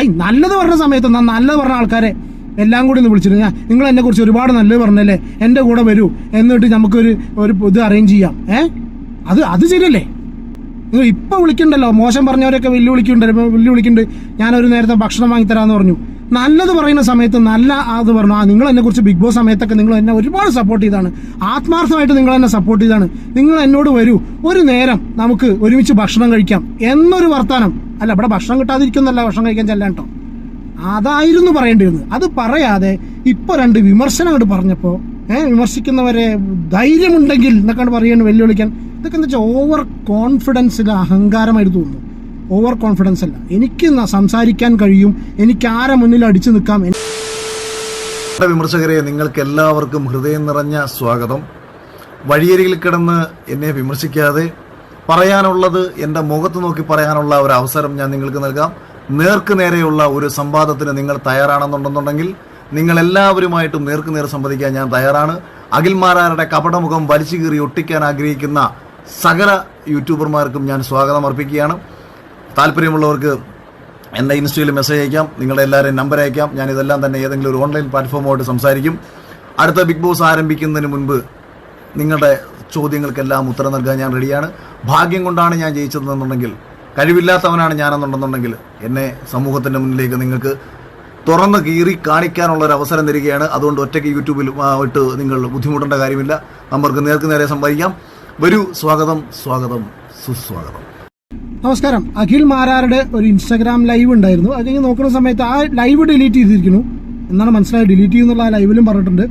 I നല്ലത് പറഞ്ഞ സമയത്ത് നല്ലത് പറഞ്ഞ ആൾക്കാരെ എല്ലാം കൂടി ഒന്ന് വിളിച്ചിട്ട് ഞാൻ നിങ്ങൾ എന്നെ കുറിച്ച് ഒരുപാട് നല്ലത് പറഞ്ഞല്ലേ? എന്റെ കൂടെ വരൂ. എന്നിട്ട് നമുക്കൊരു ഒരു ഇത് അറേഞ്ച് ചെയ്യാം. ഏ? അത് അത് ശരിയല്ലേ? നിങ്ങൾ ഇപ്പൊ വിളിക്കണ്ടല്ലോ. മോശം പറഞ്ഞവരൊക്കെ വെല്ലുവിളിക്കുന്നുണ്ട്. വെല്ലുവിളിക്കുന്നുണ്ട്. ഞാനൊരു നേരത്തെ ഭക്ഷണം വാങ്ങിത്തരാമെന്ന് പറഞ്ഞു. നല്ലത് പറയുന്ന സമയത്ത് നല്ല അത് പറഞ്ഞു. ആ നിങ്ങൾ എന്നെ കുറിച്ച് ബിഗ് ബോസ് സമയത്തൊക്കെ നിങ്ങൾ എന്നെ ഒരുപാട് സപ്പോർട്ട് ചെയ്താണ്. ആത്മാർത്ഥമായിട്ട് നിങ്ങൾ എന്നെ സപ്പോർട്ട് ചെയ്താണ്. നിങ്ങൾ എന്നോട് വരൂ. ഒരു നേരം നമുക്ക് ഒരുമിച്ച് ഭക്ഷണം കഴിക്കാം. എന്നൊരു വർത്താനം. അല്ല ഇവിടെ ഭക്ഷണം കിട്ടാതിരിക്കുന്നല്ല ഭക്ഷണം കഴിക്കാൻ ചെല്ലാൻ കേട്ടോ അതായിരുന്നു പറയേണ്ടിയിരുന്നത്. അത് പറയാതെ ഇപ്പൊ രണ്ട് വിമർശനം അങ്ങോട്ട് പറഞ്ഞപ്പോ ഏഹ് വിമർശിക്കുന്നവരെ ധൈര്യമുണ്ടെങ്കിൽ എന്നൊക്കെ പറയാണ് വെല്ലുവിളിക്കാൻ. ഇതൊക്കെ എന്താ വെച്ചാൽ ഓവർ കോൺഫിഡൻസിൽ അഹങ്കാരമായിട്ട് തോന്നുന്നു. ഓവർ കോൺഫിഡൻസ് അല്ല. എനിക്ക് സംസാരിക്കാൻ കഴിയും. എനിക്ക് ആരെ മുന്നിൽ അടിച്ചു നിൽക്കാം വിമർശകരെ നിങ്ങൾക്ക് എല്ലാവർക്കും ഹൃദയം നിറഞ്ഞ സ്വാഗതം. വഴിയരികിൽ കിടന്ന് എന്നെ വിമർശിക്കാതെ പറയാനുള്ളത് എന്റെ മുഖത്ത് നോക്കി പറയാനുള്ള ഒരു അവസരം ഞാൻ നിങ്ങൾക്ക് നൽകാം. നേർക്ക് നേരെയുള്ള ഒരു സംവാദത്തിന് നിങ്ങൾ തയ്യാറാണെന്നുണ്ടെന്നുണ്ടെങ്കിൽ നിങ്ങൾ എല്ലാവരുമായിട്ടും നേർക്ക് നേരെ സംവദിക്കാൻ ഞാൻ തയ്യാറാണ്. അഖിൽമാരാരുടെ കപടമുഖം വലിച്ചു കീറി ഒട്ടിക്കാൻ ആഗ്രഹിക്കുന്ന സകല യൂട്യൂബർമാർക്കും ഞാൻ സ്വാഗതം അർപ്പിക്കുകയാണ്. താല്പര്യമുള്ളവർക്ക് എന്റെ ഇൻസ്റ്റയിൽ മെസ്സേജ് അയക്കാം നിങ്ങളുടെ എല്ലാവരെയും നമ്പർ അയക്കാം. ഞാൻ ഇതെല്ലാം തന്നെ ഏതെങ്കിലും ഒരു ഓൺലൈൻ പ്ലാറ്റ്ഫോമുമായിട്ട് സംസാരിക്കും. അടുത്ത ബിഗ് ബോസ് ആരംഭിക്കുന്നതിന് മുൻപ് നിങ്ങളുടെ ചോദ്യങ്ങൾക്കെല്ലാം ഉത്തരം നൽകാൻ ഞാൻ റെഡിയാണ്. ഭാഗ്യം കൊണ്ടാണ് ഞാൻ ജയിച്ചതെന്നുണ്ടെങ്കിൽ കഴിവില്ലാത്തവനാണ് ഞാനെന്നുണ്ടെന്നുണ്ടെങ്കിൽ എന്നെ സമൂഹത്തിന്റെ മുന്നിലേക്ക് നിങ്ങൾക്ക് തുറന്ന് കീറി കാണിക്കാനുള്ള ഒരു അവസരം തരികയാണ്. അതുകൊണ്ട് ഒറ്റയ്ക്ക് യൂട്യൂബിൽ ഇട്ട് നിങ്ങൾ ബുദ്ധിമുട്ടേണ്ട കാര്യമില്ല. നമ്മൾക്ക് നേർക്ക് നേരെ സംഭവിക്കാം. വരൂ സ്വാഗതം സ്വാഗതം സുസ്വാഗതം. നമസ്കാരം. അഖിൽ മാരാരുടെ ഒരു ഇൻസ്റ്റാഗ്രാം ലൈവ് ഉണ്ടായിരുന്നു. അത് കഴിഞ്ഞ് നോക്കുന്ന സമയത്ത് ആ ലൈവ് ഡിലീറ്റ് ചെയ്തിരിക്കുന്നു. എന്നാണ് മനസ്സിലായത്. ഡിലീറ്റ് ചെയ്യുന്നുള്ള ആ ലൈവിലും പറഞ്ഞിട്ടുണ്ട്.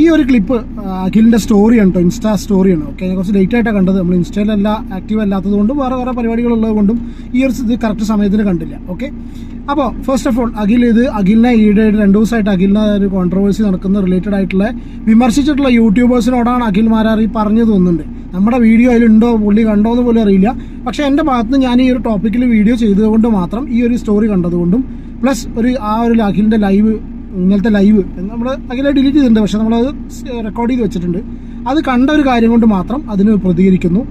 ഈ ഒരു ക്ലിപ്പ് അഖിലിന്റെ സ്റ്റോറിയാണ് കേട്ടോ ഇൻസ്റ്റാ സ്റ്റോറിയാണ് ഓക്കെ ഞാൻ കുറച്ച് ലേറ്റ് ആയിട്ടാണ് കണ്ടത്. നമ്മൾ ഇൻസ്റ്റയിലല്ല ആക്റ്റീവ് അല്ലാത്തത് കൊണ്ടും വേറെ വേറെ പരിപാടികളുള്ളത് കൊണ്ടും ഈ ഒരു ഇത് കറക്റ്റ് സമയത്തിന് കണ്ടില്ല. ഓക്കെ അപ്പോൾ ഫസ്റ്റ് ഓഫ് ഓൾ അഖിൽ ഇത് അഖിലിനെ ഈയിടെ രണ്ട് ദിവസമായിട്ട് അഖിലിനെ ഒരു കോൺട്രവേഴ്സി നടക്കുന്ന റിലേറ്റഡ് ആയിട്ടുള്ള വിമർശിച്ചിട്ടുള്ള യൂട്യൂബേഴ്സിനോടാണ് അഖിൽ മാരാറി പറഞ്ഞു തോന്നുന്നുണ്ട്. നമ്മുടെ വീഡിയോ അതിലുണ്ടോ പുള്ളി കണ്ടോ എന്ന് പോലും അറിയില്ല. പക്ഷേ എന്റെ ഭാഗത്ത് ഞാൻ ഈ ഒരു ടോപ്പിക്കിൽ വീഡിയോ ചെയ്തതുകൊണ്ട് മാത്രം ഈ ഒരു സ്റ്റോറി കണ്ടതുകൊണ്ടും പ്ലസ് ഒരു ആ ഒരു അഖിലിന്റെ ലൈവ് ഇന്നലത്തെ ലൈവ് നമ്മൾ അകലെ ഡിലീറ്റ് ചെയ്തിട്ടുണ്ട്. പക്ഷെ നമ്മളത് റെക്കോർഡ് ചെയ്ത് വെച്ചിട്ടുണ്ട്. അത് കണ്ട ഒരു കാര്യം കൊണ്ട് മാത്രം അതിന് പ്രതികരിക്കുന്നു.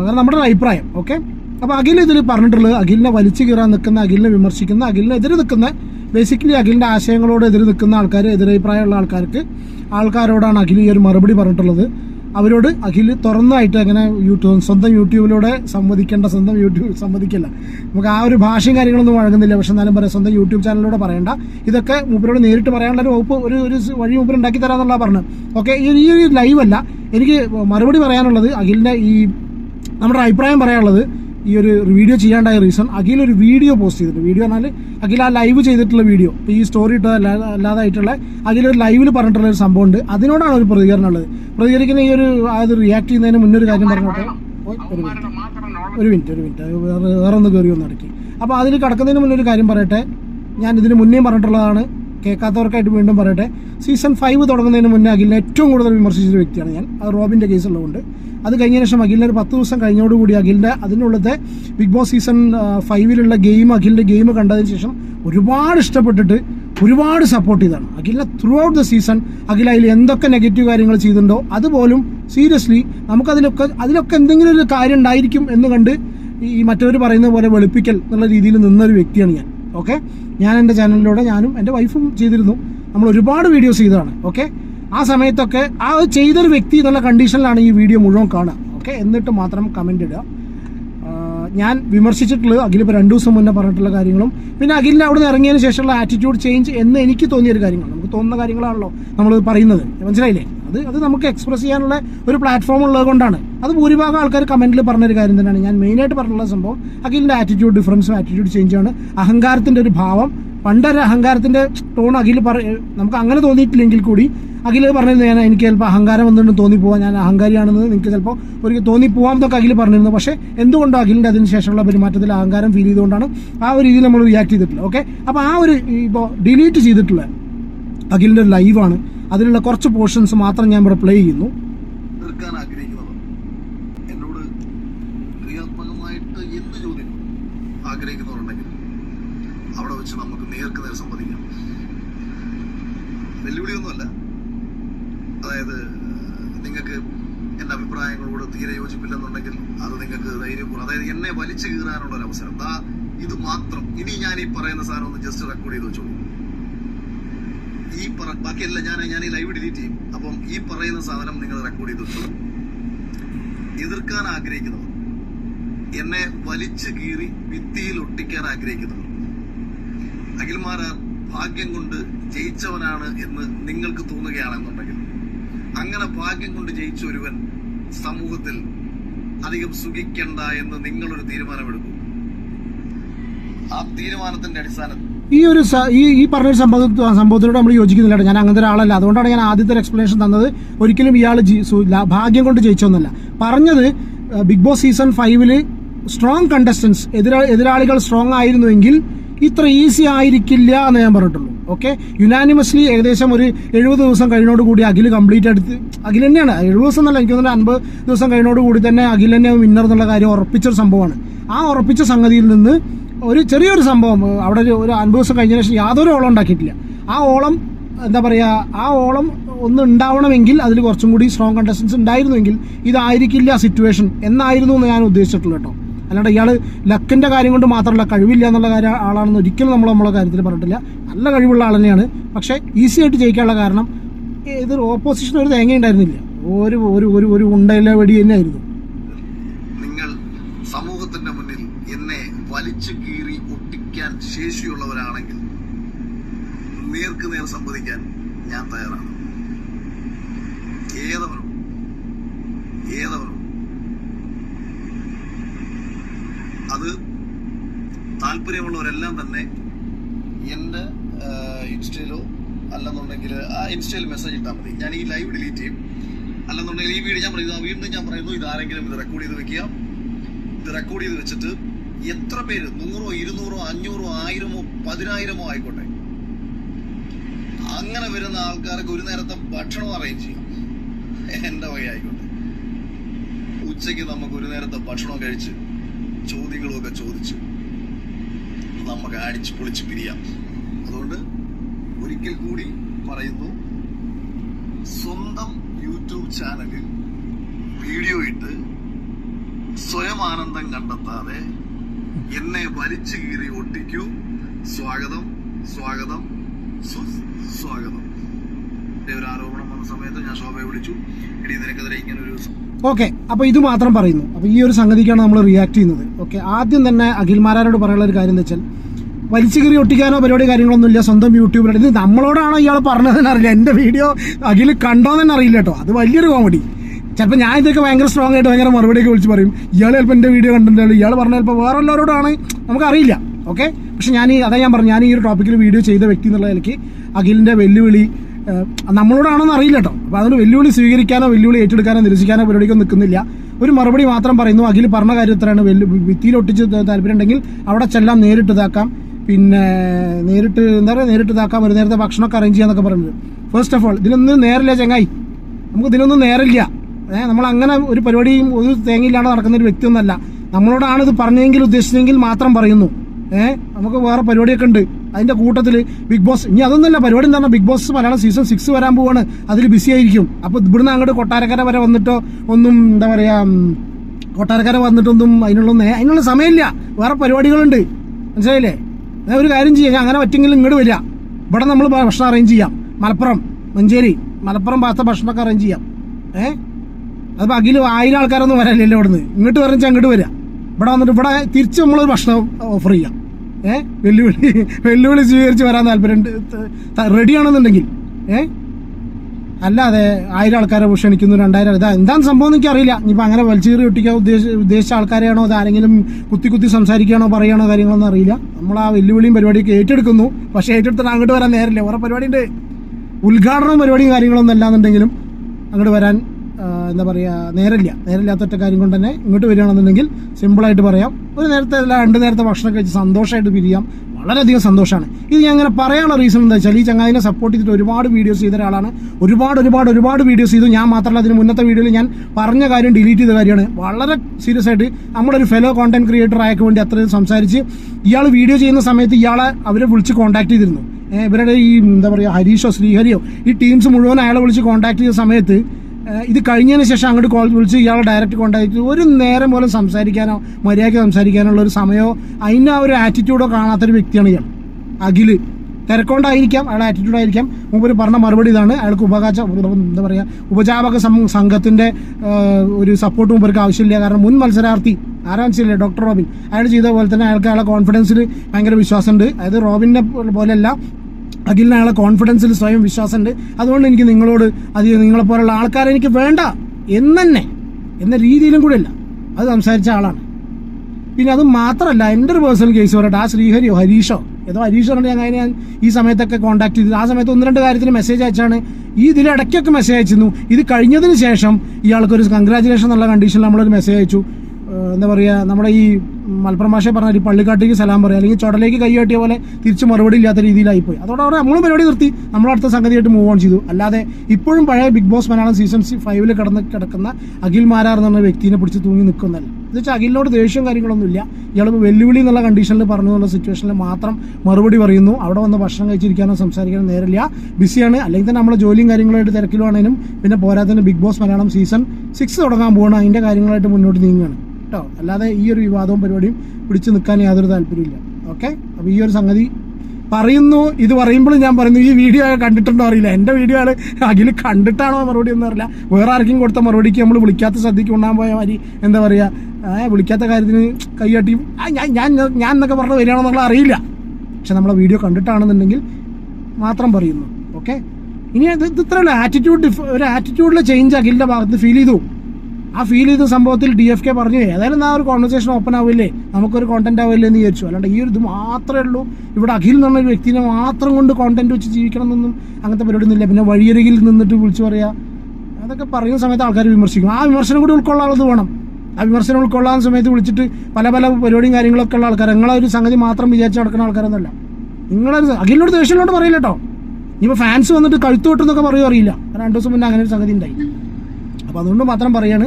അതാണ് നമ്മുടെ ഒരു അഭിപ്രായം. ഓക്കെ? അപ്പോൾ അഖിൽ ഇതിൽ പറഞ്ഞിട്ടുള്ളത് അഖിലിനെ വലിച്ചു കീറാൻ നിൽക്കുന്ന അഖിലിനെ വിമർശിക്കുന്ന അഖിലിനെ എതിരെ നിൽക്കുന്ന ബേസിക്കലി അഖിലിന്റെ ആശയങ്ങളോട് എതിരെ നിൽക്കുന്ന ആൾക്കാർ എതിരഭിപ്രായമുള്ള ആൾക്കാർക്ക് ആൾക്കാരോടാണ് അഖിൽ ഈ ഒരു മറുപടി പറഞ്ഞിട്ടുള്ളത്. അവരോട് അഖിൽ തുറന്നായിട്ട് അങ്ങനെ യൂട്യൂബ് സ്വന്തം യൂട്യൂബിലൂടെ സംവദിക്കേണ്ട സ്വന്തം യൂട്യൂബ് സംവദിക്കില്ല. നമുക്ക് ആ ഒരു ഭാഷയും കാര്യങ്ങളൊന്നും വഴങ്ങുന്നില്ല. പക്ഷെ എന്നാലും പറയാം സ്വന്തം യൂട്യൂബ് ചാനലിലൂടെ പറയണ്ട. ഇതൊക്കെ മൂപ്പരോട് നേരിട്ട് പറയാനുള്ള ഒരു വകുപ്പ് ഒരു ഒരു വഴി മൂപ്പർ ഉണ്ടാക്കി തരാമെന്നുള്ള പറഞ്ഞു ഓക്കെ ഈ ഒരു ലൈവല്ല. എനിക്ക് മറുപടി പറയാനുള്ളത് അഖിലിന്റെ ഈ നമ്മുടെ അഭിപ്രായം പറയാനുള്ളത് ഈ ഒരു വീഡിയോ ചെയ്യാണ്ടായ റീസൺ അഖിൽ ഒരു വീഡിയോ പോസ്റ്റ് ചെയ്തിട്ടുണ്ട്. വീഡിയോ എന്നാൽ അഖിൽ ആ ലൈവ് ചെയ്തിട്ടുള്ള വീഡിയോ ഇപ്പോൾ ഈ സ്റ്റോറി ഇട്ട അല്ലാതായിട്ടുള്ള അഖിൽ ഒരു ലൈവിൽ പറഞ്ഞിട്ടുള്ള ഒരു സംഭവം ഉണ്ട്. അതിനോടാണ് ഒരു പ്രതികരണം ഉള്ളത്. പ്രതികരിക്കുന്ന ഈ ഒരു അത് റിയാക്ട് ചെയ്യുന്നതിന് മുന്നൊരു കാര്യം പറഞ്ഞോട്ടെ? ഒരു മിനിറ്റ്. ഒരു മിനിറ്റ് ഒരു മിനിറ്റ്. വേറെ വേറെ ഒന്ന് കയറി ഒന്ന് നടക്കി. അപ്പോൾ അതിൽ കിടക്കുന്നതിന് മുന്നേ ഒരു കാര്യം പറയട്ടെ. ഞാൻ ഇതിന് മുന്നേ പറഞ്ഞിട്ടുള്ളതാണ്. കേൾക്കാത്തവർക്കായിട്ട് വീണ്ടും പറയട്ടെ. സീസൺ ഫൈവ് തുടങ്ങുന്നതിന് മുന്നേ അഖിലിനെ ഏറ്റവും കൂടുതൽ വിമർശിച്ചൊരു വ്യക്തിയാണ് ഞാൻ. അത് റോബിന്റെ കേസുള്ളതുകൊണ്ട് അത് കഴിഞ്ഞ ശേഷം അഖിലിന്റെ ഒരു പത്ത് ദിവസം കഴിഞ്ഞോടുകൂടി അഖിലിന്റെ അതിനുള്ളത്തെ ബിഗ് ബോസ് സീസൺ ഫൈവിലുള്ള ഗെയിം അഖിലിന്റെ ഗെയിം കണ്ടതിന് ശേഷം ഒരുപാട് ഇഷ്ടപ്പെട്ടിട്ട് ഒരുപാട് സപ്പോർട്ട് ചെയ്താണ്. അഖിലിനെ through out the season Akhil അതിൽ എന്തൊക്കെ നെഗറ്റീവ് കാര്യങ്ങൾ ചെയ്തിട്ടുണ്ടോ അതുപോലും സീരിയസ്ലി നമുക്കതിലൊക്കെ അതിലൊക്കെ എന്തെങ്കിലും ഒരു കാര്യം ഉണ്ടായിരിക്കും എന്ന് കണ്ട് ഈ മറ്റവർ പറയുന്ന പോലെ വെളുപ്പിക്കൽ എന്നുള്ള രീതിയിൽ നിന്നൊരു വ്യക്തിയാണ് ഞാൻ. ഓക്കെ ഞാൻ എന്റെ ചാനലിലൂടെ ഞാനും എന്റെ വൈഫും ചെയ്തിരുന്നു. നമ്മൾ ഒരുപാട് വീഡിയോസ് ചെയ്തതാണ്. ഓക്കെ ആ സമയത്തൊക്കെ ആ ചെയ്തൊരു വ്യക്തി എന്നുള്ള കണ്ടീഷനിലാണ് ഈ വീഡിയോ മുഴുവൻ കാണുക. ഓക്കെ എന്നിട്ട് മാത്രം കമന്റ് ഇടുക. ഞാൻ വിമർശിച്ചിട്ടുള്ളത് അഖിൽ ഇപ്പോൾ രണ്ടു ദിവസം മുന്നേ പറഞ്ഞിട്ടുള്ള കാര്യങ്ങളും പിന്നെ അഖിലിന്റെ അവിടെ നിന്ന് ഇറങ്ങിയതിന് ശേഷമുള്ള ആറ്റിറ്റ്യൂഡ് ചേഞ്ച് എന്ന് എനിക്ക് തോന്നിയൊരു കാര്യങ്ങൾ നമുക്ക് തോന്നുന്ന കാര്യങ്ങളാണല്ലോ നമ്മൾ പറയുന്നത്. മനസ്സിലായില്ലേ? അത് അത് നമുക്ക് എക്സ്പ്രസ് ചെയ്യാനുള്ള ഒരു പ്ലാറ്റ്ഫോം ഉള്ളത് കൊണ്ടാണ്. അത് ഭൂരിഭാഗം ആൾക്കാർ കമന്റിൽ പറഞ്ഞൊരു കാര്യം തന്നെയാണ്. ഞാൻ മെയിനായിട്ട് പറഞ്ഞിട്ടുള്ള സംഭവം അഖിലിന്റെ ആറ്റിറ്റ്യൂഡ് ഡിഫറൻസും ആറ്റിറ്റ്യൂഡ് ചേഞ്ചാണ് അഹങ്കാരത്തിന്റെ ഒരു ഭാവം പണ്ടൊരു അഹങ്കാരത്തിന്റെ ടോൺ അഖിൽ പറ നമുക്ക് അങ്ങനെ തോന്നിയിട്ടില്ലെങ്കിൽ കൂടി അഖിൽ പറഞ്ഞിരുന്നു ഞാൻ എനിക്ക് ചിലപ്പോൾ അഹങ്കാരം വന്നിട്ട് തോന്നിപ്പോവാൻ ഞാൻ അഹങ്കാരിയാണെന്ന് നിങ്ങൾക്ക് ചിലപ്പോൾ ഒരു തോന്നിപ്പോവാം എന്നൊക്കെ അഖിൽ പറഞ്ഞിരുന്നു. പക്ഷേ എന്തുകൊണ്ടോ അഖിലിന്റെ അതിന് ശേഷമുള്ള പെരുമാറ്റത്തിൽ അഹങ്കാരം ഫീൽ ചെയ്തുകൊണ്ടാണ് ആ ഒരു രീതിയിൽ നമ്മൾ റിയാക്ട് ചെയ്തിട്ടില്ല ഓക്കെ അപ്പോൾ ആ ഒരു ഇപ്പോൾ ഡിലീറ്റ് ചെയ്തിട്ടുള്ള അഖിലിന്റെ ലൈവാണ് അതിലുള്ള കുറച്ച് പോർഷൻസ് മാത്രം ഞാൻ ഇവിടെ പ്ലേ ചെയ്യുന്നു ആഗ്രഹിക്കുന്നവർ എന്നോട് ക്രിയാത്മകമായിട്ട് എന്ത് ചോദ്യം ആഗ്രഹിക്കുന്നവരുണ്ടെങ്കിൽ അവിടെ വെച്ച് നമുക്ക് നേർക്ക് നേർ സംവദിക്കാം വെല്ലുവിളിയൊന്നുമല്ല അതായത് നിങ്ങൾക്ക് എന്റെ അഭിപ്രായങ്ങളോട് തീരെ യോജിപ്പില്ലെന്നുണ്ടെങ്കിൽ അത് നിങ്ങൾക്ക് ധൈര്യപൂർവം അതായത് എന്നെ വലിച്ചു കീറാനുള്ള ഒരു അവസരം. ദാ ഇത് മാത്രം. ഇനി ഞാൻ ഈ പറയുന്ന സാധനം ഒന്ന് ജസ്റ്റ് റെക്കോർഡ് ചെയ്ത് വെച്ചോളൂ. ഈ പറ ബാക്കിയല്ല ഞാൻ ഞാൻ ഈ ലൈവ് ഡിലീറ്റ് ചെയ്യും. അപ്പം ഈ പറയുന്ന സാധനം നിങ്ങൾ റെക്കോർഡ് ചെയ്ത് വെച്ചോളൂ. എതിർക്കാൻ ആഗ്രഹിക്കുന്നവർ എന്നെ വലിച്ചു കീറി ഭിത്തിയിൽ ഒട്ടിക്കാൻ ആഗ്രഹിക്കുന്നവർ അഖിൽമാരാർ ഭാഗ്യം കൊണ്ട് ജയിച്ചവനാണ് എന്ന് നിങ്ങൾക്ക് തോന്നുകയാണെന്നുണ്ടെങ്കിൽ അങ്ങനെ ഭാഗ്യം കൊണ്ട് ജയിച്ച ഒരുവൻ സമൂഹത്തിൽ അധികം സുഖിക്കണ്ട എന്ന് നിങ്ങളൊരു തീരുമാനമെടുക്കും. ആ തീരുമാനത്തിന്റെ അടിസ്ഥാനത്തിൽ. ഈ ഒരു ഈ ഈ പറഞ്ഞ സംഭവം സംഭവത്തിനോട് നമ്മൾ യോജിക്കുന്നില്ല ഞാൻ അങ്ങനത്തെ ഒരാളല്ല. അതുകൊണ്ടാണ് ഞാൻ ആദ്യത്തെ ഒരു എക്സ്പ്ലനേഷൻ തന്നത്. ഒരിക്കലും ഇയാൾ ഭാഗ്യം കൊണ്ട് ജയിച്ചൊന്നല്ല പറഞ്ഞത് ബിഗ് ബോസ് സീസൺ ഫൈവിൽ സ്ട്രോങ് കണ്ടസ്റ്റൻസ് എതിരാ എതിരാളികൾ സ്ട്രോങ് ആയിരുന്നുവെങ്കിൽ ഇത്ര ഈസി ആയിരിക്കില്ല എന്ന് ഞാൻ പറഞ്ഞിട്ടുള്ളൂ. ഓക്കെ യുനാനിമസ്ലി ഏകദേശം ഒരു എഴുപത് ദിവസം കഴിഞ്ഞോട് കൂടി അഖിൽ കംപ്ലീറ്റ് എടുത്ത് അഖിൽ തന്നെയാണ്. എഴുപത് ദിവസം എന്നല്ല എനിക്ക് തോന്നുന്നു അൻപത് ദിവസം കഴിഞ്ഞോട് കൂടി തന്നെ അഖിൽ തന്നെ വിന്നർ എന്നുള്ള കാര്യം ഉറപ്പിച്ച ഒരു സംഭവമാണ്. ആ ഉറപ്പിച്ച സംഗതിയിൽ നിന്ന് ഒരു ചെറിയൊരു സംഭവം അവിടെ ഒരു ഒരു അൻപത് ദിവസം കഴിഞ്ഞ ശേഷം യാതൊരു ഓളം ഉണ്ടാക്കിയിട്ടില്ല. ആ ഓളം എന്താ പറയുക ആ ഓളം ഒന്ന് ഉണ്ടാവണമെങ്കിൽ അതിൽ കുറച്ചും കൂടി സ്ട്രോങ് കണ്ടസ്റ്റൻസ് ഉണ്ടായിരുന്നുവെങ്കിൽ ഇതായിരിക്കില്ല സിറ്റുവേഷൻ എന്നായിരുന്നു എന്ന് ഞാൻ ഉദ്ദേശിച്ചിട്ടുള്ളൂ കേട്ടോ. അല്ലാണ്ട് ഇയാൾ ലക്കിന്റെ കാര്യം കൊണ്ട് മാത്രമല്ല കഴിവില്ല എന്നുള്ള കാര്യം ആളാണെന്ന് ഒരിക്കലും നമ്മൾ നമ്മളെ കാര്യത്തിൽ പറഞ്ഞിട്ടില്ല. നല്ല കഴിവുള്ള ആൾ തന്നെയാണ് പക്ഷേ ഈസി ആയിട്ട് ജയിക്കാനുള്ള കാരണം ഇത് ഓപ്പോസിഷൻ ഒരു തേങ്ങ ഉണ്ടായിരുന്നില്ല. ഒരു ഒരു ഒരു ഒരു ഉണ്ടയിലെ വെടി തന്നെയായിരുന്നു. നിങ്ങൾ സമൂഹത്തിന്റെ മുന്നിൽ എന്നെ വലിച്ചു കീറി ഒട്ടിക്കാൻ ശേഷിയുള്ളവരാണെങ്കിൽ നേർക്ക് നേർ സംവദിക്കാൻ ഞാൻ തയ്യാറാണ്. ഏതവരും ഏതവരും അത് താല്പര്യമുള്ളവരെല്ലാം തന്നെ എന്റെ ഇൻസ്റ്റയിലോ അല്ലെന്നുണ്ടെങ്കിൽ ആ ഇൻസ്റ്റയിൽ മെസ്സേജ് ഇട്ടാൽ മതി. ഞാൻ ഈ ലൈവ് ഡിലീറ്റ് ചെയ്യും. അല്ലെന്നുണ്ടെങ്കിൽ ഈ വീഡിയോ ഞാൻ പറയുന്നത് വീണ്ടും ഞാൻ പറയുന്നു ഇതാരെങ്കിലും ഇത് റെക്കോർഡ് ചെയ്ത് വെക്കുക. ഇത് റെക്കോർഡ് ചെയ്ത് വെച്ചിട്ട് എത്ര പേര് നൂറോ ഇരുന്നൂറോ അഞ്ഞൂറോ ആയിരമോ പതിനായിരമോ ആയിക്കോട്ടെ. അങ്ങനെ വരുന്ന ആൾക്കാർക്ക് ഒരു നേരത്തെ ഭക്ഷണം അറേഞ്ച് ചെയ്യാം. എന്റെ വക ആയിക്കോട്ടെ ഉച്ചയ്ക്ക് നമുക്ക് ഒരു നേരത്തെ ഭക്ഷണം കഴിച്ച് ചോദ്യങ്ങളൊക്കെ ചോദിച്ച്. നമുക്ക് അടിച്ച് പൊളിച്ച് പിരിയാം. അതുകൊണ്ട് ഒരിക്കൽ കൂടി പറയുന്നു സ്വന്തം യൂട്യൂബ് ചാനലിൽ വീഡിയോ ഇട്ട് സ്വയം ആനന്ദം കണ്ടെത്താതെ എന്നെ വലിച്ചു കീറി ഒട്ടിക്കൂ. സ്വാഗതം സ്വാഗതം സ്വാഗതം. ഒരു ഞാൻ വിളിച്ചു. ഒരു ഓക്കെ അപ്പൊ ഇത് മാത്രം പറയുന്നു. അപ്പൊ ഈ ഒരു സംഗതിക്കാണ് നമ്മൾ റിയാക്ട് ചെയ്യുന്നത്. ഓക്കെ ആദ്യം തന്നെ അഖിൽമാരോട് പറയാനുള്ള ഒരു കാര്യം എന്താ വെച്ചാൽ വലിച്ചു ഒട്ടിക്കാനോ പരിപാടി കാര്യങ്ങളൊന്നും ഇല്ല. സ്വന്തം യൂട്യൂബിലാണ് ഇത് നമ്മളോടാണോ ഇയാൾ പറഞ്ഞതെന്ന് അറിയില്ല എന്റെ വീഡിയോ അഖിൽ കണ്ടോന്ന് അറിയില്ല കേട്ടോ. അത് വലിയൊരു കോമഡി ചിലപ്പോൾ ഞാൻ ഇതൊക്കെ ഭയങ്കര സ്ട്രോങ് ആയിട്ട് ഭയങ്കര മറുപടിയൊക്കെ വിളിച്ച് പറയും. ഇയാൾ ചിലപ്പോൾ എന്റെ വീഡിയോ കണ്ടിട്ടുണ്ടല്ലോ ഇയാൾ പറഞ്ഞ ചിലപ്പോൾ വേറെ എല്ലാവരോടാണ് നമുക്കറിയില്ല. ഓക്കെ പക്ഷെ ഞാൻ ഈ അതാ ഞാൻ പറഞ്ഞു ഞാൻ ഈ ഒരു ടോപ്പിക്കിൽ വീഡിയോ ചെയ്ത വ്യക്തി എന്നുള്ള നിലയ്ക്ക് അഖിലിന്റെ വെല്ലുവിളി നമ്മളോടാണെന്ന് അറിയില്ല കേട്ടോ. അപ്പോൾ അതുകൊണ്ട് വെല്ലുവിളി സ്വീകരിക്കാനോ വെല്ലുവിളി ഏറ്റെടുക്കാനോ നിരസിക്കാനോ പരിപാടിക്കോ നിൽക്കുന്നില്ല ഒരു മറുപടി മാത്രം പറയുന്നു. അഖിൽ പറഞ്ഞ കാര്യം എത്രയാണ് വെല്ലു ഭിത്തിയിൽ ഒട്ടിച്ച് താല്പര്യം ഉണ്ടെങ്കിൽ അവിടെ ചെല്ലാം നേരിട്ട് ഇതാക്കാം. പിന്നെ നേരിട്ട് എന്താ പറയുക നേരിട്ട് ഇതാക്കാം. ഒരു നേരത്തെ ഭക്ഷണമൊക്കെ അറേഞ്ച് ചെയ്യാന്നൊക്കെ പറയുന്നത്. ഫസ്റ്റ് ഓഫ് ഓൾ ഇതിനൊന്നും നേരില്ല ചങ്ങായി. നമുക്ക് ഇതിനൊന്നും നേരില്ല. ഏഹ് നമ്മൾ അങ്ങനെ ഒരു പരിപാടിയും ഒരു തേങ്ങയില്ലാണ്ട് നടക്കുന്ന ഒരു വ്യക്തിയൊന്നല്ല. നമ്മളോടാണ് ഇത് പറഞ്ഞെങ്കിൽ ഉദ്ദേശിച്ചെങ്കിൽ മാത്രം പറയുന്നു. ഏഹ് നമുക്ക് വേറെ പരിപാടിയൊക്കെ ഉണ്ട്. അതിന്റെ കൂട്ടത്തിൽ ബിഗ് ബോസ് ഇനി അതൊന്നുമല്ല പരിപാടി എന്ന് പറഞ്ഞാൽ big boss Malayalam season six വരാൻ പോവാണ്. അതിൽ ബിസി ആയിരിക്കും. അപ്പോൾ ഇവിടുന്ന് അങ്ങോട്ട് കൊട്ടാരക്കര വരെ വന്നിട്ടോ ഒന്നും എന്താ പറയാ കൊട്ടാരക്കര വന്നിട്ടൊന്നും അതിനുള്ള അതിനുള്ള സമയമില്ല. വേറെ പരിപാടികളുണ്ട്. മനസ്സിലായില്ലേ? ഞാൻ ഒരു കാര്യം ചെയ്യാം. അങ്ങനെ പറ്റുമെങ്കിലും ഇങ്ങോട്ട് വരിക. ഇവിടെ നമ്മൾ ഭക്ഷണം അറേഞ്ച് ചെയ്യാം. മലപ്പുറം മഞ്ചേരി മലപ്പുറം ഭാഗത്തെ ഭക്ഷണമൊക്കെ അറേഞ്ച് ചെയ്യാം. ഏ? അതിപ്പോൾ അഖിൽ ആയിരം ആൾക്കാരൊന്നും വരാനില്ലല്ലോ ഇവിടുന്ന്. ഇങ്ങോട്ട് പറഞ്ഞാൽ അങ്ങോട്ട് വരാം ഇവിടെ വന്നിട്ട് ഇവിടെ തിരിച്ച് നമ്മളൊരു ഭക്ഷണം ഓഫർ ചെയ്യാം. ഏഹ് വെല്ലുവിളി വെല്ലുവിളി സ്വീകരിച്ച് വരാൻ താല്പര്യം റെഡിയാണെന്നുണ്ടെങ്കിൽ ഏഹ് അല്ലാതെ ആയിരം ആൾക്കാരെ ക്ഷണിക്കുന്നു രണ്ടായിരം ഇതാ എന്താണ് സംഭവം എന്ന് എനിക്കറിയില്ല ഇനിയിപ്പോൾ അങ്ങനെ വലിച്ചീറി ഒട്ടിക്കാൻ ഉദ്ദേശ ഉദ്ദേശിച്ച ആൾക്കാരെയാണോ അത് ആരെങ്കിലും കുത്തി കുത്തി സംസാരിക്കുകയാണോ പറയുകയാണോ കാര്യങ്ങളൊന്നും അറിയില്ല. നമ്മൾ ആ വെല്ലുവിളിയും പരിപാടിയൊക്കെ ഏറ്റെടുക്കുന്നു. പക്ഷേ ഏറ്റെടുത്തിട്ട് അങ്ങോട്ട് വരാൻ നേരില്ല ഓരോ പരിപാടിയുണ്ട്. ഉദ്ഘാടനവും പരിപാടിയും കാര്യങ്ങളൊന്നും അല്ലാന്നുണ്ടെങ്കിലും അങ്ങോട്ട് വരാൻ എന്താ പറയുക നേരില്ല. നേരില്ലാത്ത ഒറ്റ കാര്യം കൊണ്ട് തന്നെ ഇങ്ങോട്ട് വരികയാണെന്നുണ്ടെങ്കിൽ സിമ്പിളായിട്ട് പറയാം. ഒരു നേരത്തെ അല്ല രണ്ട് നേരത്തെ ഭക്ഷണം കഴിച്ച് സന്തോഷമായിട്ട് പിരിയാം. വളരെയധികം സന്തോഷമാണ്. ഇത് ഞാൻ അങ്ങനെ പറയാനുള്ള റീസൺ എന്താ വെച്ചാൽ ഈ ചങ്ങാതിനെ സപ്പോർട്ട് ചെയ്തിട്ട് ഒരുപാട് വീഡിയോസ് ചെയ്ത ഒരാളാണ്. ഒരുപാട് ഒരുപാട് ഒരുപാട് വീഡിയോസ് ചെയ്തു. ഞാൻ മാത്രമല്ല അതിന് മുന്നത്തെ വീഡിയോയിൽ ഞാൻ പറഞ്ഞ കാര്യം ഡിലീറ്റ് ചെയ്ത കാര്യമാണ്. വളരെ സീരിയസ് ആയിട്ട് നമ്മുടെ ഒരു ഫെലോ കോണ്ടന്റ് ക്രിയേറ്റർ ആയക്ക് വേണ്ടി അത്രയും സംസാരിച്ച് ഇയാൾ വീഡിയോ ചെയ്യുന്ന സമയത്ത് ഇയാളെ അവരെ വിളിച്ച് കോൺടാക്ട് ചെയ്തിരുന്നു. ഇവരുടെ ഈ എന്താ പറയുക ഹരീഷോ ശ്രീഹരിയോ ഈ ടീംസ് മുഴുവൻ അയാളെ വിളിച്ച് കോൺടാക്ട് ചെയ്ത സമയത്ത് ഇത് കഴിഞ്ഞതിന് ശേഷം അങ്ങോട്ട് കോൾ വിളിച്ച് ഇയാളെ ഡയറക്റ്റ് കോൺടാക്ട് ചെയ്തു ഒരു നേരം പോലും സംസാരിക്കാനോ മര്യാദയ്ക്ക് സംസാരിക്കാനുള്ള ഒരു സമയമോ അതിന് ആ ഒരു ആറ്റിറ്റ്യൂഡോ കാണാത്തൊരു വ്യക്തിയാണ് ഇയാൾ. അഖിൽ. തിരക്കൊണ്ടായിരിക്കാം അയാളെ ആറ്റിറ്റ്യൂഡ് ആയിരിക്കാം. മൂപ്പര് പറഞ്ഞ മറുപടി ഇതാണ്. അയാൾക്ക് ഉപകാശ എന്താ പറയുക ഉപജാപക സംഘത്തിന്റെ ഒരു സപ്പോർട്ട് മൂപ്പർക്ക് ആവശ്യമില്ല. കാരണം മുൻ മത്സരാർത്ഥി ആരാ ചെയ്യില്ല ഡോക്ടർ റോബിൻ. അയാൾ ചെയ്ത പോലെ തന്നെ അയാൾക്ക് അയാളെ കോൺഫിഡൻസിൽ ഭയങ്കര വിശ്വാസമുണ്ട്. അതായത് റോബിനെ പോലെയല്ല അഖിലിന് അയാളെ കോൺഫിഡൻസിൽ സ്വയം വിശ്വാസമുണ്ട്. അതുകൊണ്ട് എനിക്ക് നിങ്ങളോട് അത് നിങ്ങളെപ്പോലുള്ള ആൾക്കാരെ എനിക്ക് വേണ്ട. എന്നെ എന്ന രീതിയിലും കൂടെ ഇല്ല അത് സംസാരിച്ച ആളാണ്. പിന്നെ അത് മാത്രമല്ല എന്റെ ഒരു പേഴ്സണൽ കേസ് പറയട്ടെ. ആ ശ്രീഹരിയോ ഹരീഷോ? ഏതോ ഹരീഷോ ഞാൻ അങ്ങനെ ഞാൻ ഈ സമയത്തൊക്കെ കോൺടാക്ട് ചെയ്തു. ആ സമയത്ത് ഒന്ന് രണ്ട് കാര്യത്തിന് മെസ്സേജ് അയച്ചാണ്. ഈ ഇതിലിടയ്ക്കൊക്കെ മെസ്സേജ് അയച്ചിരുന്നു. ഇത് കഴിഞ്ഞതിന് ശേഷം ഇയാൾക്കൊരു കൺഗ്രാചുലേഷൻ എന്നുള്ള കണ്ടീഷനിൽ നമ്മളൊരു മെസ്സേജ് അയച്ചു. എന്താ പറയുക നമ്മുടെ ഈ മലപ്പുറം ഭാഷയെ പറഞ്ഞ ഒരു പള്ളിക്കാട്ടേക്ക് സലാം പറയുക അല്ലെങ്കിൽ ചുടലേക്ക് കൈ കെട്ടിയ പോലെ തിരിച്ച് മറുപടി ഇല്ലാത്ത രീതിയിലായി പോയി. അതോടെ അവിടെ നമ്മൾ പരിപാടി നിർത്തി. നമ്മൾ അടുത്ത സംഗതിയായിട്ട് മൂവ് ഓൺ ചെയ്തു. അല്ലാതെ ഇപ്പോഴും പഴയ ബിഗ് ബോസ് മലയാളം സീസൺ ഫൈവിൽ കിടന്ന് കിടക്കുന്ന അഖിൽ മാരാർ എന്ന് പറഞ്ഞ വ്യക്തിനെ പിടിച്ച് തൂങ്ങി നിൽക്കുന്നല്ല എന്ന് വെച്ചാൽ അഖിലിനോട് ദേഷ്യവും കാര്യങ്ങളൊന്നും ഇല്ല. ഇയാൾ വെല്ലുവിളി എന്നുള്ള കണ്ടീഷനിൽ പറഞ്ഞു എന്നുള്ള സിറ്റുവേഷനിൽ മാത്രം മറുപടി പറയുന്നു. അവിടെ വന്ന് ഭക്ഷണം കഴിച്ചിരിക്കാനോ സംസാരിക്കാനോ നേരില്ല ബിസിയാണ് അല്ലെങ്കിൽ തന്നെ നമ്മളെ ജോലിയും കാര്യങ്ങളായിട്ട് തിരക്കിലുവാണേലും പിന്നെ പോരാത്തതിന് big boss Malayalam season six തുടങ്ങാൻ പോകണം അതിന്റെ കാര്യങ്ങളായിട്ട് മുന്നോട്ട് നീങ്ങുകയാണ് കേട്ടോ. അല്ലാതെ ഈ ഒരു വിവാദവും പരിപാടിയും പിടിച്ചു നിൽക്കാൻ യാതൊരു താല്പര്യമില്ല ഓക്കെ? അപ്പോൾ ഈ ഒരു സംഗതി പറയുന്നു. ഇത് പറയുമ്പോൾ ഞാൻ പറയുന്നു ഈ വീഡിയോ കണ്ടിട്ടുണ്ടോ അറിയില്ല. എന്റെ വീഡിയോ ആണ് അഖിൽ കണ്ടിട്ടാണോ മറുപടി ഒന്നും അറിയില്ല. വേറെ ആർക്കും കൊടുത്ത മറുപടിക്ക് നമ്മൾ വിളിക്കാത്ത ശ്രദ്ധയ്ക്ക് ഉണ്ടാകാൻ പോയ മാതിരി എന്താ പറയുക വിളിക്കാത്ത കാര്യത്തിന് കൈയാട്ടി ഞാൻ ഞാൻ ഞാൻ എന്നൊക്കെ പറഞ്ഞ് വരികയാണോ നമ്മൾ അറിയില്ല. പക്ഷെ നമ്മളെ വീഡിയോ കണ്ടിട്ടാണെന്നുണ്ടെങ്കിൽ മാത്രം പറയുന്നു. ഓക്കെ? ഇനി ഇത് ഇത്രയല്ല ആറ്റിറ്റ്യൂഡ് ഒരു ആറ്റിറ്റ്യൂഡിലെ ചേഞ്ച് അഖിലിന്റെ ഭാഗത്ത് ഫീൽ ചെയ്തു. ആ ഫീൽ ചെയ്ത സംഭവത്തിൽ ഡി എഫ് കെ പറഞ്ഞു ഏതായാലും ആ ഒരു കോൺവെർസേഷൻ ഓപ്പൺ ആവില്ലേ? നമുക്കൊരു കോണ്ടന്റ് ആവില്ലേ? എന്ന് വിചാരിച്ചു. അല്ലാണ്ട് ഈ ഒരു ഇത് മാത്രമേ ഉള്ളൂ. ഇവിടെ അഖിൽ എന്ന് പറഞ്ഞ വ്യക്തിനെ മാത്രം കൊണ്ട് കോണ്ടന്റ് വെച്ച് ജീവിക്കണം എന്നൊന്നും അങ്ങനത്തെ പരിപാടി ഒന്നുമില്ല. പിന്നെ വഴിയരികിൽ നിന്നിട്ട് വിളിച്ചു പറയാ. അതൊക്കെ പറയുന്ന സമയത്ത് ആൾക്കാർ വിമർശിക്കും. ആ വിമർശനം കൂടി ഉൾക്കൊള്ളാനുള്ളത് വേണം. ആ വിമർശനം ഉൾക്കൊള്ളാൻ സമയത്ത് വിളിച്ചിട്ട് പല പല പരിപാടിയും കാര്യങ്ങളൊക്കെ ഉള്ള ആൾക്കാർ നിങ്ങളെ ഒരു സംഗതി മാത്രം വിചാരിച്ച് നടക്കുന്ന ആൾക്കാരൊന്നുമല്ല. നിങ്ങളൊരു അഖിലിനോട് ദേഷ്യമുള്ളോട് പറയില്ല കേട്ടോ. ഇനിയിപ്പോൾ ഫാൻസ് വന്നിട്ട് കഴുത്ത് പറയുമോ പറയുക അറിയില്ല. രണ്ടു ദിവസം മുന്നേ അങ്ങനെ ഒരു സംഗതി ഉണ്ടായി. അപ്പോൾ അതുകൊണ്ട് മാത്രം പറയാണ്.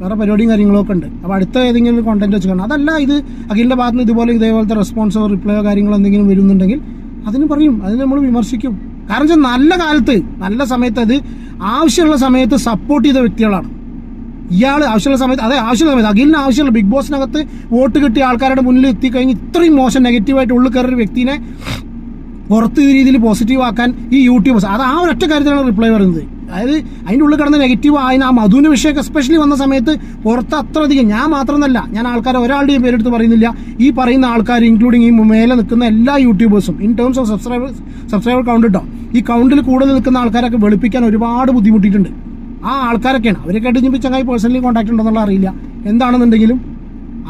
വേറെ പരിപാടിയും കാര്യങ്ങളൊക്കെ ഉണ്ട്. അപ്പോൾ അടുത്ത ഏതെങ്കിലും കോണ്ടന്റ് വെച്ച് കാണാം. അതല്ല ഇത് അഖിലിന്റെ ഭാഗത്ത് നിന്ന് ഇതുപോലെ ഇതേപോലത്തെ റെസ്പോൺസോ റിപ്ലൈയോ കാര്യങ്ങളോ എന്തെങ്കിലും വരുന്നുണ്ടെങ്കിൽ അതിന് പറയും. അതിന് നമ്മൾ വിമർശിക്കും. കാരണം വെച്ചാൽ നല്ല കാലത്ത് നല്ല സമയത്ത് അത് ആവശ്യമുള്ള സമയത്ത് സപ്പോർട്ട് ചെയ്ത വ്യക്തികളാണ്. ഇയാൾ ആവശ്യമുള്ള സമയത്ത് അതെ ആവശ്യമുള്ള സമയത്ത് അഖിലിന് ആവശ്യമുള്ള ബിഗ് ബോസിനകത്ത് വോട്ട് കിട്ടിയ ആൾക്കാരുടെ മുന്നിൽ എത്തിക്കഴിഞ്ഞ് ഇത്രയും മോശം നെഗറ്റീവായിട്ട് ഉള്ളിൽ കയറിയ വ്യക്തിനെ പുറത്ത് രീതിയിൽ പോസിറ്റീവ് ആക്കാൻ ഈ യൂട്യൂബേഴ്സ് അത് ആ ഒരൊറ്റ കാര്യത്തിലാണ് റിപ്ലൈ പറയുന്നത്. അതായത് അതിന്റെ ഉള്ളിൽ കിടന്ന നെഗറ്റീവ് ആയതിന് ആ മധുവിന്റെ വിഷയമൊക്കെ സ്പെഷ്യലി വന്ന സമയത്ത് പുറത്ത് അത്രയധികം ഞാൻ മാത്രമെന്നല്ല ഞാൻ ആൾക്കാരെ ഒരാളുടെയും പേരെടുത്ത് പറയുന്നില്ല. ഈ പറയുന്ന ആൾക്കാർ ഇൻക്ലൂഡിങ് ഈ മേലെ നിൽക്കുന്ന എല്ലാ യൂട്യൂബേഴ്സും in terms of subscriber subscriber count കേട്ടോ ഈ കൗണ്ടിൽ കൂടുതൽ നിൽക്കുന്ന ആൾക്കാരൊക്കെ വെളുപ്പിക്കാൻ ഒരുപാട് ബുദ്ധിമുട്ടിയിട്ടുണ്ട്. ആ ആൾക്കാരൊക്കെയാണ് അവരൊക്കെ ആയിട്ട് ഇനി ചങ്ങായി പേഴ്സണലി കോൺടാക്ട് ഉണ്ടെന്നുള്ള അറിയില്ല. എന്താണെന്നുണ്ടെങ്കിലും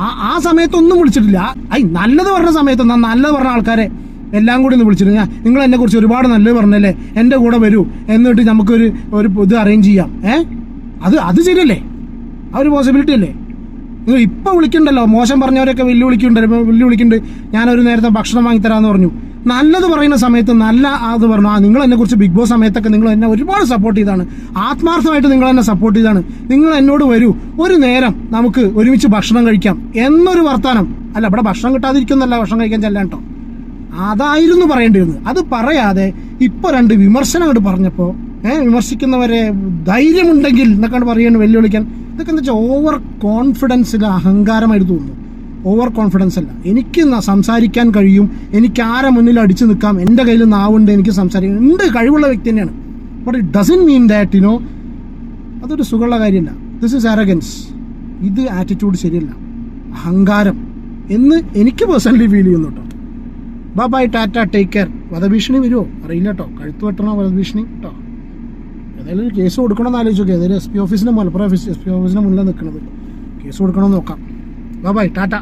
ആ ആ സമയത്തൊന്നും വിളിച്ചിട്ടില്ല. ഐ നല്ലത് പറഞ്ഞ സമയത്ത് നല്ലത് പറഞ്ഞ ആൾക്കാരെ എല്ലാം കൂടി ഒന്ന് വിളിച്ചിട്ട് ഞാൻ നിങ്ങൾ എന്നെ കുറിച്ച് ഒരുപാട് നല്ലത് പറഞ്ഞല്ലേ? എന്റെ കൂടെ വരൂ എന്നിട്ട് നമുക്കൊരു ഒരു ഇത് അറേഞ്ച് ചെയ്യാം. ഏ? അത് അത് ശരിയല്ലേ? ആ ഒരു പോസിബിലിറ്റി അല്ലേ? നിങ്ങൾ ഇപ്പൊ വിളിക്കണ്ടല്ലോ. മോശം പറഞ്ഞവരൊക്കെ വെല്ലുവിളിക്കുന്നുണ്ട് വെല്ലുവിളിക്കുന്നുണ്ട് ഞാനൊരു നേരത്തെ ഭക്ഷണം വാങ്ങിത്തരാന്ന് പറഞ്ഞു. നല്ലത് പറയുന്ന സമയത്ത് നല്ല അത് പറഞ്ഞു. ആ നിങ്ങൾ എന്നെ കുറിച്ച് ബിഗ് ബോസ് സമയത്തൊക്കെ നിങ്ങൾ എന്നെ ഒരുപാട് സപ്പോർട്ട് ചെയ്താണ്. ആത്മാർത്ഥമായിട്ട് നിങ്ങൾ എന്നെ സപ്പോർട്ട് ചെയ്താണ്. നിങ്ങൾ എന്നോട് വരൂ. ഒരു നേരം നമുക്ക് ഒരുമിച്ച് ഭക്ഷണം കഴിക്കാം. എന്നൊരു വർത്താനം. അല്ല ഇവിടെ ഭക്ഷണം കിട്ടാതിരിക്കുന്നല്ല ഭക്ഷണം കഴിക്കാൻ ചെല്ലാൻ കേട്ടോ അതായിരുന്നു പറയേണ്ടിയിരുന്നത്. അത് പറയാതെ ഇപ്പൊ രണ്ട് വിമർശനം അങ്ങോട്ട് പറഞ്ഞപ്പോ ഏഹ് വിമർശിക്കുന്നവരെ ധൈര്യമുണ്ടെങ്കിൽ എന്നൊക്കെ പറയുന്നത് വെല്ലുവിളിക്കാൻ. ഇതൊക്കെ എന്താ വെച്ചാൽ ഓവർ കോൺഫിഡൻസിൽ അഹങ്കാരമായിട്ട് തോന്നുന്നു. ഓവർ കോൺഫിഡൻസ് അല്ല. എനിക്ക് സംസാരിക്കാൻ കഴിയും. എനിക്ക് ആരെ മുന്നിൽ അടിച്ചു നിൽക്കാം. എന്റെ കയ്യിൽ നാവുണ്ട് എനിക്ക് സംസാരിക്കാൻ ഉണ്ട് കഴിവുള്ള വ്യക്തി തന്നെയാണ്. But it doesn't mean that you know അതൊരു സുഖമുള്ള കാര്യമല്ല. ദിസ് ഇസ് അറഗൻസ് ഇത് ആറ്റിറ്റ്യൂഡ് ശരിയല്ല. അഹങ്കാരം. എന്ന് എനിക്ക് പേഴ്സണലി ഫീൽ ചെയ്യുന്നു കേട്ടോ. Bye bye tata take care വധഭീഷണി വരുമോ അറിയില്ല കേട്ടോ കഴുത്ത് വെട്ടണോ വധഭീഷണി? കേട്ടോ ഏതായാലും ഒരു കേസ് കൊടുക്കണമെന്ന് ആലോചിച്ചോക്കെ. ഏതായാലും എസ് പി ഓഫീസിന് മലപ്പുറം എസ് പി ഓഫീസിന് മുന്നിൽ നിൽക്കുന്നത് കേസ് കൊടുക്കണമെന്ന് നോക്കാം. By bye Tata